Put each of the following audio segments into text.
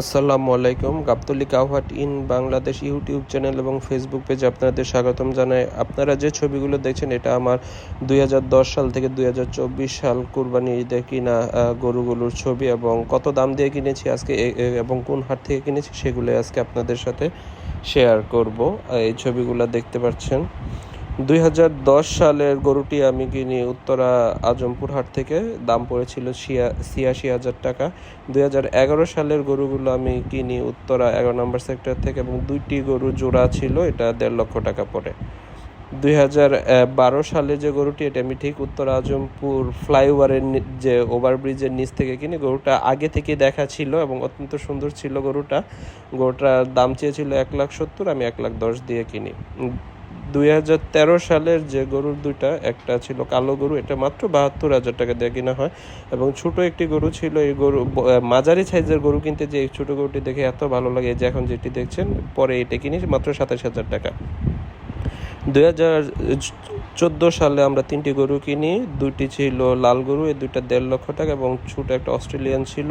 আসসালামু আলাইকুম। গাবতলি কাউহাট ইন বাংলাদেশ ইউটিউব চ্যানেল এবং ফেসবুক পেজে আপনাদের স্বাগতম জানাই। আপনারা যে ছবিগুলো দেখছেন, এটা আমার দুই হাজার দশ সাল থেকে দুই হাজার চব্বিশ সাল কুরবানি ঈদে কিনা গরুগুলোর ছবি এবং কত দাম দিয়ে কিনেছি আজকে এবং কোন হাট থেকে কিনেছি সেগুলো আজকে আপনাদের সাথে শেয়ার করব। এই ছবিগুলো দেখতে পাচ্ছেন। দুই হাজার দশ সালের গরুটি আমি কিনি উত্তরা আজমপুর হাট থেকে। দাম পড়েছিল ছিয়া- ছিয়াশি হাজার টাকা। দুই হাজার এগারো সালের গরুগুলো আমি কিনি উত্তরা এগারো নম্বর সেক্টর থেকে এবং দুইটি গরু জোড়া ছিল, এটা দেড় লক্ষ টাকা পড়ে। দুই বারো সালে যে গরুটি, এটা আমি ঠিক উত্তর আজমপুর ফ্লাইওভারের যে ওভারব্রিজের নিচ থেকে কিনি, গরুটা আগে থেকে দেখা ছিল এবং অত্যন্ত সুন্দর ছিল গরুটা। গরুটার দাম চেয়েছিল এক লাখ সত্তর, আমি এক লাখ দশ দিয়ে কিনি। দুই হাজার তেরো সালের যে গরুর দুইটা, একটা ছিল কালো গরু, এটা মাত্র বাহাত্তর হাজার টাকা দিয়ে কিনা হয়। এবং ছোট একটি গরু ছিল এই গরু মাঝারি সাইজের গরু কিনতে যে এই ছোটো গরুটি দেখে এত ভালো লাগে যে এখন যেটি দেখছেন, পরে এটা কিনি মাত্র সাতাশ হাজার টাকা। দুই হাজার চোদ্দ সালে আমরা তিনটি গরু কিনি, দুইটি ছিল লাল গরু, এই দুইটা দেড় লক্ষ টাকা, এবং ছোট একটা অস্ট্রেলিয়ান ছিল,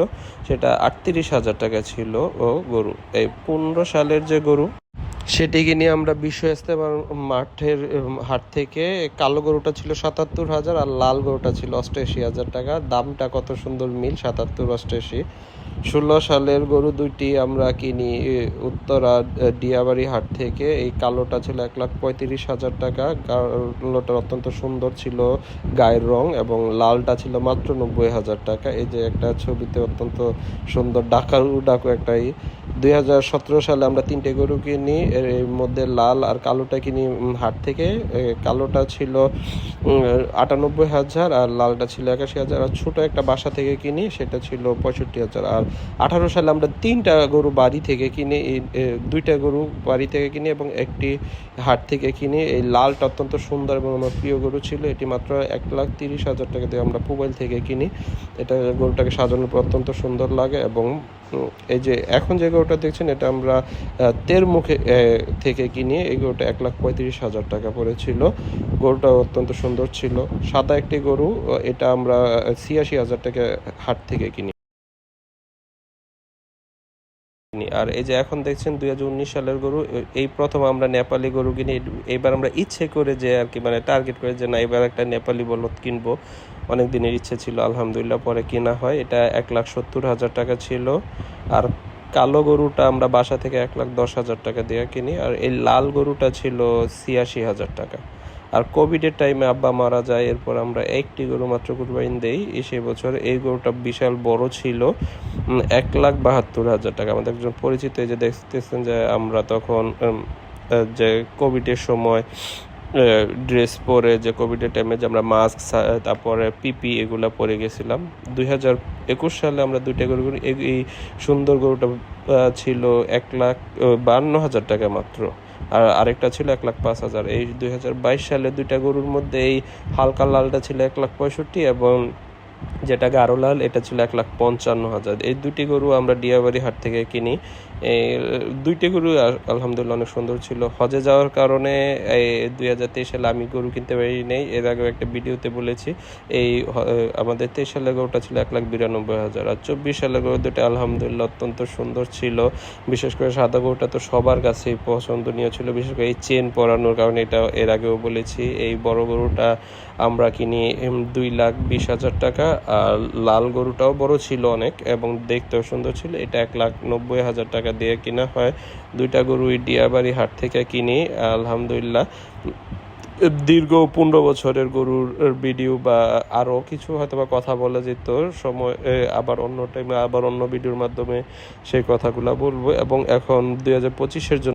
সেটা আটত্রিশ হাজার টাকা ছিল ও গরু। এই পনেরো সালের যে গরু সেটি কিনে আমরা বিশ্ব ইস্তেমার মাঠের হাট থেকে কালো গরুটা ছিল সাতাত্তর হাজার আর লাল গরুটা ছিল অষ্টআশি হাজার টাকা। দামটা কত সুন্দর মিল, সাতাত্তর, অষ্টআশি। ষোলো সালের গরু দুইটি আমরা কিনি উত্তরা ডিয়াবাড়ি হাট থেকে। এই কালোটা ছিল এক লাখ পঁয়ত্রিশ হাজার টাকা। কালোটা অত্যন্ত সুন্দর ছিল গায়ের রং এবং লালটা ছিল মাত্র নব্বই হাজার টাকা। এই যে একটা ছবিতে অত্যন্ত সুন্দর ডাকারু ডাকু একটা ই দুই হাজার সতেরো সালে আমরা তিনটে গরু কিনি। এর মধ্যে লাল আর কালোটা কিনি হাট থেকে। কালোটা ছিল আটানব্বই হাজার আর লালটা ছিল একাশি হাজার। আর ছোটো একটা বাসা থেকে কিনি, সেটা ছিল পঁয়ষট্টি হাজার। আর আঠারো সালে আমরা তিনটা গরু বাড়ি থেকে কিনি দুইটা গরু বাড়ি থেকে কিনি এবং একটি হাট থেকে কিনি। এই লালটা অত্যন্ত সুন্দর এবং আমার প্রিয় গরু ছিল। এটি মাত্র এক লাখ তিরিশ হাজার টাকা দিয়ে আমরা মোবাইল থেকে কিনি। এটা গরুটাকে সাজানোর পর অত্যন্ত সুন্দর লাগে এবং এই যে এখন যে গরুটা দেখছেন, এটা আমরা তের মুখে থেকে কিনি এই গরুটা এক লাখ পঁয়ত্রিশ হাজার টাকা পড়েছিল গরুটা অত্যন্ত সুন্দর ছিল। সাদা একটি গরু এটা আমরা ছিয়াশি হাজার টাকা হাট থেকে কিনি। আর এই যে এখন দেখছেন দু হাজার উনিশ সালের গরু এই প্রথম আমরা নেপালি গরু কিনি এই- এইবার আমরা ইচ্ছে করে যে আর কি মানে টার্গেট করে যে না, এবার একটা নেপালি বলদ কিনবো। অনেক দিনের ইচ্ছে ছিল, আলহামদুলিল্লাহ পরে কিনা হয়। এটা এক লাখ সত্তর হাজার টাকা ছিল। আর কালো গরুটা আমরা বাসা থেকে এক লাখ দশ হাজার টাকা দিয়ে কিনি। আর এই লাল গরুটা ছিল ছিয়াশি হাজার টাকা। আর কোভিডের টাইমে আব্বা মারা যায়, এরপর আমরা একটি গরু মাত্র কুরবানি দেই। এই সেই বছর এই গরুটা বিশাল বড় ছিল এক লাখ বাহাত্তর হাজার টাকা। আমাদের একজন পরিচিত এই যে দেখতেছেন যে আমরা তখন যে কোভিডের সময় ড্রেস পরে, যে কোভিডের টাইমে যে আমরা মাস্ক তারপরে পিপি এগুলা পরে গেছিলাম। দুই হাজার একুশ সালে আমরা দুইটা গরু এই সুন্দর গরুটা ছিল এক লাখ বান্ন হাজার টাকা মাত্র। আর আরেকটা ছিল এক লাখ পাঁচ হাজার। এই দুই হাজার বাইশ সালে দুইটা গরুর মধ্যে এই হালকা লালটা ছিল এক লাখ পঁয়ষট্টি এবং যেটা গাঢ় লাল, এটা ছিল এক লাখ পঞ্চান্ন হাজার। এই দুটি গরু আমরা ডিয়াবাড়ি হাট থেকে কিনি। এই দুইটি গরু আল- আলহামদুলিল্লাহ অনেক সুন্দর ছিল। হজে যাওয়ার কারণে এই দুই হাজার তেইশ সালে আমি গরু কিনতে পারি নেই। এর আগেও একটা ভিডিওতে বলেছি, এই আমাদের তেইশ সালের গরুটা ছিল এক লাখ বিরানব্বই হাজার। আর চব্বিশ সালের গরু দুটো আলহামদুলিল্লাহ অত্যন্ত সুন্দর ছিল। বিশেষ করে সাদা গরুটা তো সবার কাছেই পছন্দনীয় ছিল। বিশেষ করে এই চেন পরানোর কারণে এটা এর আগেও বলেছি, এই বড় গরুটা আমরা কিনি দুই লাখ বিশ হাজার টাকা। লাল গরুটাও বড় ছিল অনেক এবং দেখতেও সুন্দর ছিল। এটা এক লাখ নব্বই হাজার টাকা দিয়ে কিনা হয়। দুইটা গরু ডিয়াবাড়ি হাট থেকে কিনি, আলহামদুলিল্লাহ। দীর্ঘ পনেরো বছরের গরুর ভিডিও বা আরও কিছু হয়তো বা কথা বলা যেত। সময় আবার অন্য টাইমে আবার অন্য ভিডিওর মাধ্যমে সেই কথাগুলো বলব। এবং এখন দুই হাজার পঁচিশের জন্য